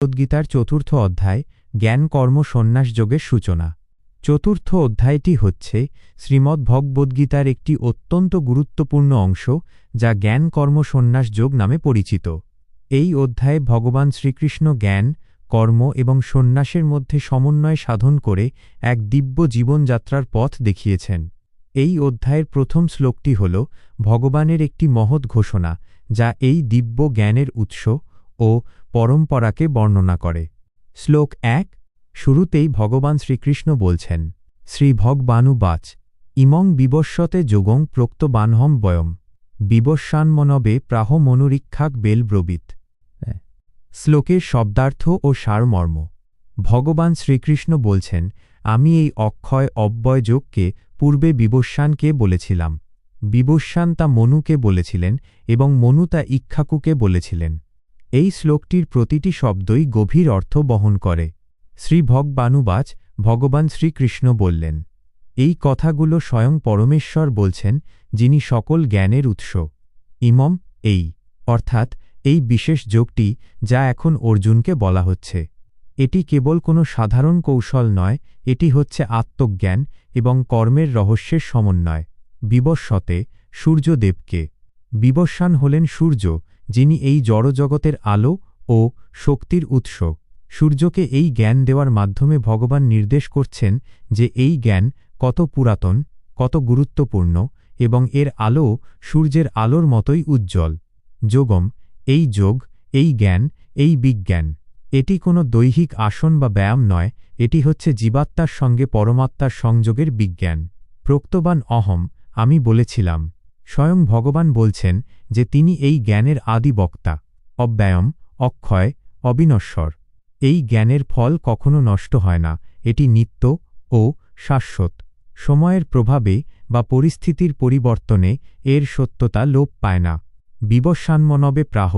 ভগবদ্গীতার চতুর্থ অধ্যায়, জ্ঞান কর্ম সন্ন্যাস যোগের সূচনা। চতুর্থ অধ্যায়টি হচ্ছে শ্রীমদ্ ভগবদ্গীতার একটি অত্যন্ত গুরুত্বপূর্ণ অংশ, যা জ্ঞান কর্ম সন্ন্যাস যোগ নামে পরিচিত। এই অধ্যায়ে ভগবান শ্রীকৃষ্ণ জ্ঞান, কর্ম এবং সন্ন্যাসের মধ্যে সমন্বয় সাধন করে এক দিব্য জীবনযাত্রার পথ দেখিয়েছেন। এই অধ্যায়ের প্রথম শ্লোকটি হল, ভগবানের একটি মহৎ ঘোষণা, যা এই দিব্য জ্ঞানের উৎস ও পরম্পরাকে বর্ণনা করে। শ্লোক এক, শুরুতেই ভগবান শ্রীকৃষ্ণ বলছেন, শ্রী ভগবানুবাচ ইমং বিবস্বতে যোগং প্রক্তবানহম বয়ম বিবস্বান্মনবে প্রাহ মনুরীক্ষাক বেল ব্রবীত। শ্লোকের শব্দার্থ ও সারমর্ম। ভগবান শ্রীকৃষ্ণ বলছেন, আমি এই অক্ষয় অব্যয় যোগকে পূর্বে বিবস্বানকে বলেছিলাম। বিবস্বান তা মনুকে বলেছিলেন এবং মনু তা ইক্ষাকুকে বলেছিলেন। এই শ্লোকটির প্রতিটি শব্দই গভীর অর্থ বহন করে। শ্রী ভগবানুবাচ ভগবান শ্রীকৃষ্ণ বললেন, এই কথাগুলো স্বয়ং পরমেশ্বর বলছেন, যিনি সকল জ্ঞানের উৎস। ইমম, এই। অর্থাৎ, এই বিশেষ যোগটি যা এখন অর্জুনকে বলা হচ্ছে। এটি কেবল কোনো সাধারণ কৌশল নয়, এটি হচ্ছে আত্মজ্ঞান এবং কর্মের রহস্যের সমন্বয়। বিবস্বতে সূর্যদেবকে। বিবস্বান হলেন সূর্য যিনি এই জড়জগতের আলো ও শক্তির উৎস। সূর্যকে এই জ্ঞান দেওয়ার মাধ্যমে ভগবান নির্দেশ করছেন যে এই জ্ঞান কত পুরাতন, কত গুরুত্বপূর্ণ এবং এর আলো সূর্যের আলোর মতোই উজ্জ্বল। যোগম, এই যোগ, এই জ্ঞান, এই বিজ্ঞান, এটি কোনো দৈহিক আসন বা ব্যায়াম নয়, এটি হচ্ছে জীবাত্মার সঙ্গে পরমাত্মার সংযোগের বিজ্ঞান। প্রক্তবান অহম, আমি বলেছিলাম স্বয়ং ভগবান বলছেন যে তিনি এই জ্ঞানের আদি বক্তা, অব্যয়ম, অক্ষয়, অবিনশ্বর। এই জ্ঞানের ফল কখনো নষ্ট হয় না, এটি নিত্য ও শাশ্বত। সময়ের প্রভাবে বা পরিস্থিতির পরিবর্তনে এর সত্যতা লোপ পায় না। বিবস্বান্মনবে প্রাহ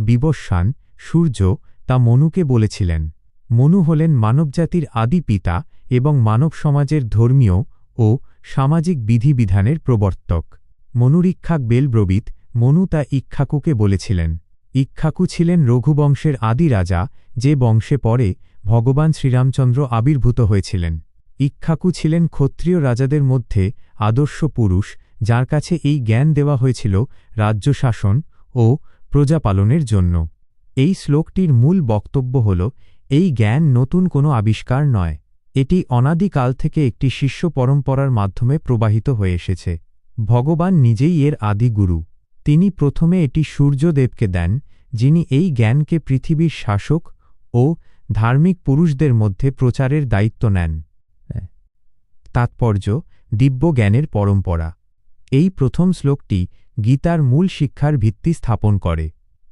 বিবস্বান সূর্য তা মনুকে বলেছিলেন। মনু হলেন মানবজাতির আদি পিতা এবং মানব সমাজের ধর্মীয় ও সামাজিক বিধিবিধানের প্রবর্তক। মনুরীক্ষাক বেলব্রবিত, মনু তা ইক্ষাকুকে বলেছিলেন, ইক্ষাকু ছিলেন রঘুবংশের আদি রাজা, যে বংশে পরে ভগবান শ্রীরামচন্দ্র আবির্ভূত হয়েছিলেন। ইক্ষাকু ছিলেন ক্ষত্রিয় রাজাদের মধ্যে আদর্শ পুরুষ, যার কাছে এই জ্ঞান দেওয়া হয়েছিল রাজ্য শাসন ও প্রজাপালনের জন্য। এই শ্লোকটির মূল বক্তব্য হল, এই জ্ঞান নতুন কোনো আবিষ্কার নয়, এটি অনাদিকাল থেকে একটি শিষ্য পরম্পরার মাধ্যমে প্রবাহিত হয়ে এসেছে। ভগবান নিজেই এর আদি গুরু। তিনি প্রথমে এটি সূর্যদেবকে দেন, যিনি এই জ্ঞানকে পৃথিবীর শাসক ও ধার্মিক পুরুষদের মধ্যে প্রচারের দায়িত্ব নেন। তাৎপর্য, দিব্য জ্ঞানের পরম্পরা। এই প্রথম শ্লোকটি গীতার মূল শিক্ষার ভিত্তি স্থাপন করে।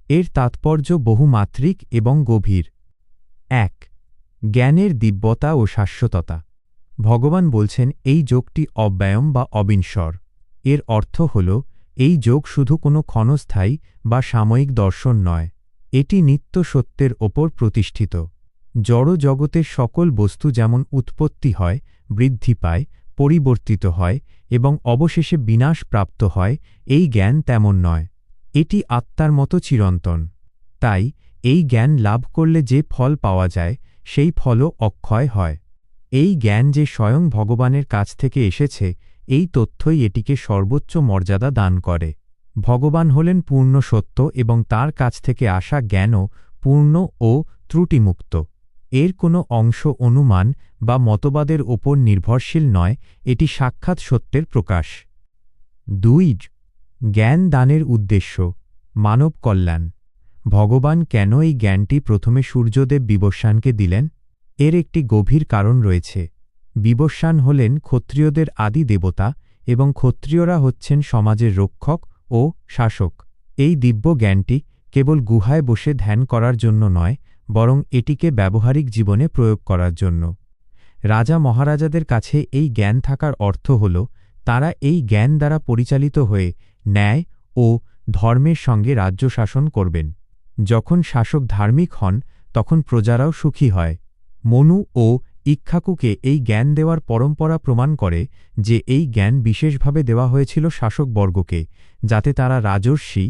এর তাৎপর্য বহুমাত্রিক এবং গভীর। এক, জ্ঞানের দিব্যতা ও শাশ্বততা। ভগবান বলছেন, এই যোগটি অব্যয়ম বা অবিনশ্বর। এর অর্থ হল, এই যোগ শুধু কোনো ক্ষণস্থায়ী বা সাময়িক দর্শন নয়, এটি নিত্য সত্যের ওপর প্রতিষ্ঠিত। জড় জগতের সকল বস্তু যেমন উৎপত্তি হয়, বৃদ্ধি পায়, পরিবর্তিত হয় এবং অবশেষে বিনাশ প্রাপ্ত হয়, এই জ্ঞান তেমন নয়, এটি আত্মার মতো চিরন্তন। তাই, এই জ্ঞান লাভ করলে যে ফল পাওয়া যায়, সেই ফলও অক্ষয় হয়। এই জ্ঞান যে স্বয়ং ভগবানের কাছ থেকে এসেছে এই তথ্যই এটিকে সর্বোচ্চ মর্যাদা দান করে। ভগবান হলেন পূর্ণ সত্য এবং তার কাছ থেকে আসা জ্ঞানও পূর্ণ ও ত্রুটিমুক্ত। এর কোনো অংশ অনুমান বা মতবাদের ওপর নির্ভরশীল নয়, এটি সাক্ষাৎ সত্যের প্রকাশ। দুই, জ্ঞান দানের উদ্দেশ্য, মানব কল্যাণ। ভগবান কেন এই জ্ঞানটি প্রথমে সূর্যদেব বিবস্বানকে দিলেন? এর একটি গভীর কারণ রয়েছে। বিবস্বান হলেন ক্ষত্রিয়দের আদি দেবতা এবং ক্ষত্রিয়রা হচ্ছেন সমাজের রক্ষক ও শাসক। এই দিব্য জ্ঞানটি কেবল গুহায় বসে ধ্যান করার জন্য নয়, বরং এটিকে ব্যবহারিক জীবনে প্রয়োগ করার জন্য। রাজা মহারাজাদের কাছে এই জ্ঞান থাকার অর্থ হল, তারা এই জ্ঞান দ্বারা পরিচালিত হয়ে ন্যায় ও ধর্মের সঙ্গে রাজ্য শাসন করবেন। যখন শাসক ধার্মিক হন, তখন প্রজারাও সুখী হয়। মনু ও ইক্ষাকুকে এই জ্ঞান দেওয়ার পরম্পরা প্রমাণ করে যে এই জ্ঞান বিশেষভাবে দেওয়া হয়েছিল শাসকবর্গকে যাতে তারা রাজর্ষি,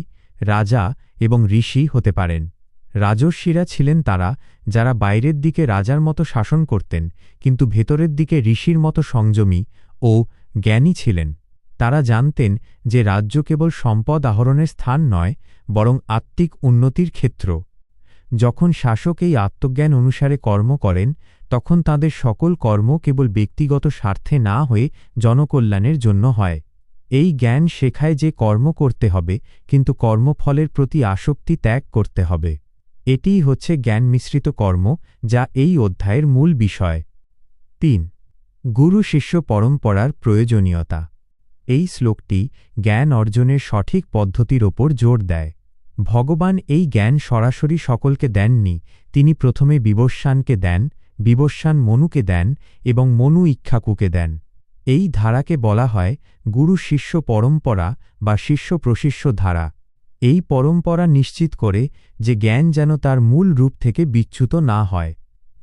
রাজা এবং ঋষি হতে পারেন। রাজস্বীরা ছিলেন তারা যারা বাইরের দিকে রাজার মতো শাসন করতেন, কিন্তু ভেতরের দিকে ঋষির মতো সংযমী ও জ্ঞানী ছিলেন। তারা জানতেন যে রাজ্য কেবল সম্পদ আহরণের স্থান নয়, বরং আত্মিক উন্নতির ক্ষেত্র। যখন শাসক এই আত্মজ্ঞান অনুসারে কর্ম করেন তখন তাদের সকল কর্ম কেবল ব্যক্তিগত স্বার্থে না হয়ে জনকল্যাণের জন্য হয়। এই জ্ঞান শেখায় যে কর্ম করতে হবে, কিন্তু কর্মফলের প্রতি আসক্তি ত্যাগ করতে হবে। এটিই হচ্ছে জ্ঞান মিশ্রিত কর্ম, যা এই অধ্যায়ের মূল বিষয়। তিন। গুরু শিষ্য পরম্পরার প্রয়োজনীয়তা। এই শ্লোকটি জ্ঞান অর্জনের সঠিক পদ্ধতির ওপর জোর দেয়। ভগবান এই জ্ঞান সরাসরি সকলকে দেননি, তিনি প্রথমে বিবস্বানকে দেন বিবস্বান মনুকে দেন এবং মনু ইক্ষাকুকে দেন। এই ধারাকে বলা হয় গুরু শিষ্য পরম্পরা বা শিষ্য প্রশিষ্য ধারা। এই পরম্পরা নিশ্চিত করে যে জ্ঞান যেন তার মূল রূপ থেকে বিচ্যুত না হয়।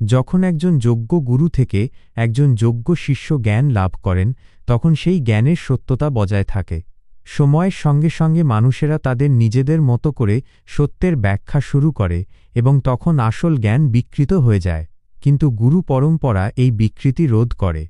যখন একজন যোগ্য গুরু থেকে একজন যোগ্য শিষ্য জ্ঞান লাভ করেন, তখন সেই জ্ঞানের সত্যতা বজায় থাকে। সময়ের সঙ্গে সঙ্গে মানুষেরা তাদের নিজেদের মতো করে সত্যের ব্যাখ্যা শুরু করে এবং তখন আসল জ্ঞান বিকৃত হয়ে যায়। কিন্তু গুরু পরম্পরা এই বিকৃতি রোধ করে।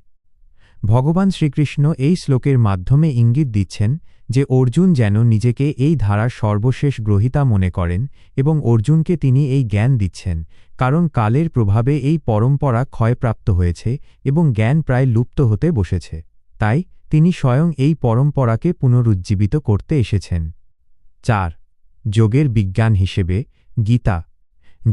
ভগবান শ্রীকৃষ্ণ এই শ্লোকের মাধ্যমে ইঙ্গিত দিচ্ছেন যে অর্জুন যেন নিজেকে এই ধারার সর্বশেষ গ্রহিতা মনে করেন এবং অর্জুনকে তিনি এই জ্ঞান দিচ্ছেন, কারণ কালের প্রভাবে এই পরম্পরা ক্ষয়প্রাপ্ত হয়েছে এবং জ্ঞান প্রায় লুপ্ত হতে বসেছে। তাই তিনি স্বয়ং এই পরম্পরাকে পুনরুজ্জীবিত করতে এসেছেন। চার, যোগের বিজ্ঞান হিসেবে গীতা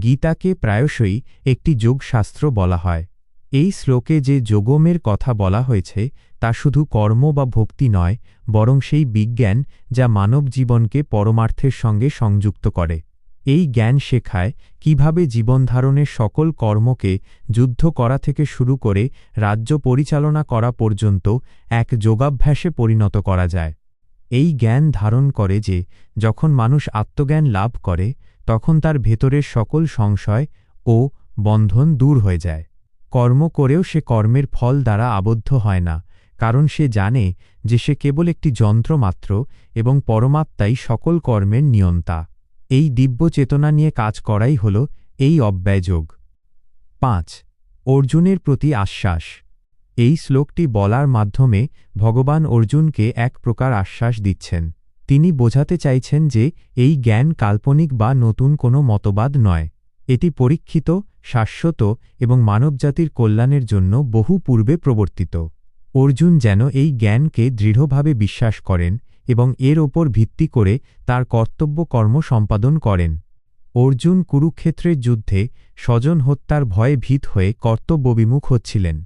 গীতাকে প্রায়শই একটি যোগশাস্ত্র বলা হয়। এই শ্লোকে যে যোগমের কথা বলা হয়েছে, তা শুধু কর্ম বা ভক্তি নয়, বরং সেই বিজ্ঞান যা মানব জীবনকে পরমার্থের সঙ্গে সংযুক্ত করে। এই জ্ঞান শেখায় কীভাবে জীবনধারণের সকল কর্মকে যুদ্ধ করা থেকে শুরু করে রাজ্য পরিচালনা করা পর্যন্ত এক যোগাভ্যাসে পরিণত করা যায়। এই জ্ঞান ধারণ করে যে, যখন মানুষ আত্মজ্ঞান লাভ করে তখন তার ভেতরের সকল সংশয় ও বন্ধন দূর হয়ে যায়। কর্ম করেও সে কর্মের ফল দ্বারা আবদ্ধ হয় না, কারণ সে জানে যে সে কেবল একটি যন্ত্র মাত্র এবং পরমাত্মাই সকল কর্মের নিয়ন্তা। এই দিব্য চেতনা নিয়ে কাজ করাই হল এই অব্যয়যোগ পাঁচ, অর্জুনের প্রতি আশ্বাস। এই শ্লোকটি বলার মাধ্যমে ভগবান অর্জুনকে এক প্রকার আশ্বাস দিচ্ছেন। তিনি বোঝাতে চাইছেন যে, এই জ্ঞান কাল্পনিক বা নতুন কোনো মতবাদ নয়। এটি পরীক্ষিত, শাশ্বত এবং মানবজাতির কল্যাণের জন্য বহু পূর্বে প্রবর্তিত। অর্জুন যেন এই জ্ঞানকে দৃঢ়ভাবে বিশ্বাস করেন এবং এর ওপর ভিত্তি করে তার কর্তব্য কর্ম সম্পাদন করেন। অর্জুন কুরুক্ষেত্রের যুদ্ধে স্বজন হত্যার ভয়ে ভীত হয়ে কর্তব্যবিমুখ হচ্ছিলেন।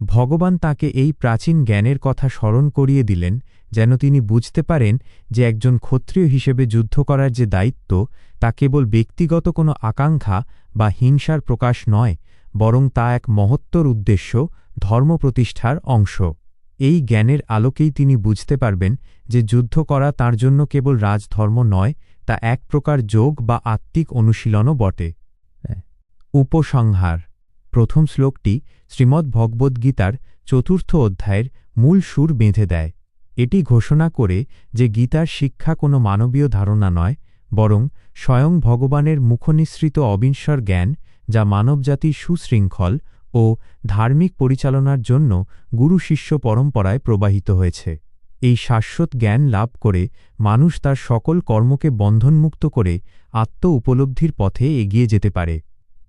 ভগবান তাকে এই প্রাচীন জ্ঞানের কথা স্মরণ করিয়ে দিলেন যেন তিনি বুঝতে পারেন যে একজন ক্ষত্রিয় হিসেবে যুদ্ধ করার যে দায়িত্ব, তা কেবল ব্যক্তিগত কোনো আকাঙ্ক্ষা বা হিংসার প্রকাশ নয়, বরং তা এক মহত্তর উদ্দেশ্য ধর্ম প্রতিষ্ঠার অংশ। এই জ্ঞানের আলোকেই তিনি বুঝতে পারবেন যে যুদ্ধ করা তার জন্য কেবল রাজধর্ম নয়, তা এক প্রকার যোগ বা আত্মিক অনুশীলনও বটে। উপসংহার। প্রথম শ্লোকটি শ্রীমদ্ ভগবদ্গীতার চতুর্থ অধ্যায়ের মূল সুর বেঁধে দেয়। এটি ঘোষণা করে যে গীতার শিক্ষা কোনো মানবীয় ধারণা নয়, বরং স্বয়ং ভগবানের মুখনিসৃত অবিনশ্বর জ্ঞান, যা মানবজাতির সুশৃঙ্খল ও ধার্মিক পরিচালনার জন্য গুরু শিষ্য পরম্পরায় প্রবাহিত হয়েছে। এই শাশ্বত জ্ঞান লাভ করে মানুষ তার সকল কর্মকে বন্ধনমুক্ত করে আত্ম উপলব্ধির পথে এগিয়ে যেতে পারে।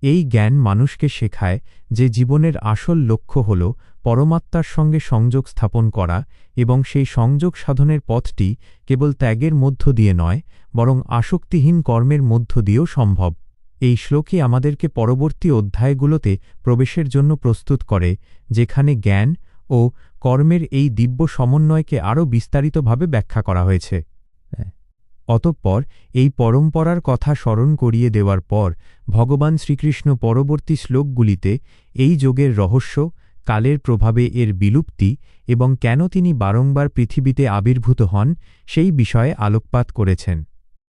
এই জ্ঞান মানুষকে শেখায় যে জীবনের আসল লক্ষ্য হল পরমাত্মার সঙ্গে সংযোগ স্থাপন করা এবং সেই সংযোগ সাধনের পথটি কেবল ত্যাগের মধ্য দিয়ে নয়, বরং আসক্তিহীন কর্মের মধ্য দিয়েও সম্ভব। এই শ্লোকই আমাদেরকে পরবর্তী অধ্যায়গুলোতে প্রবেশের জন্য প্রস্তুত করে, যেখানে জ্ঞান ও কর্মের এই দিব্য সমন্বয়কে আরও বিস্তারিতভাবে ব্যাখ্যা করা হয়েছে। অতঃপর এই পরম্পরার কথা স্মরণ করিয়ে দেওয়ার পর ভগবান শ্রীকৃষ্ণ পরবর্তী শ্লোকগুলিতে এই যোগের রহস্য, কালের প্রভাবে এর বিলুপ্তি এবং কেন তিনি বারংবার পৃথিবীতে আবির্ভূত হন সেই বিষয়ে আলোকপাত করেছেন।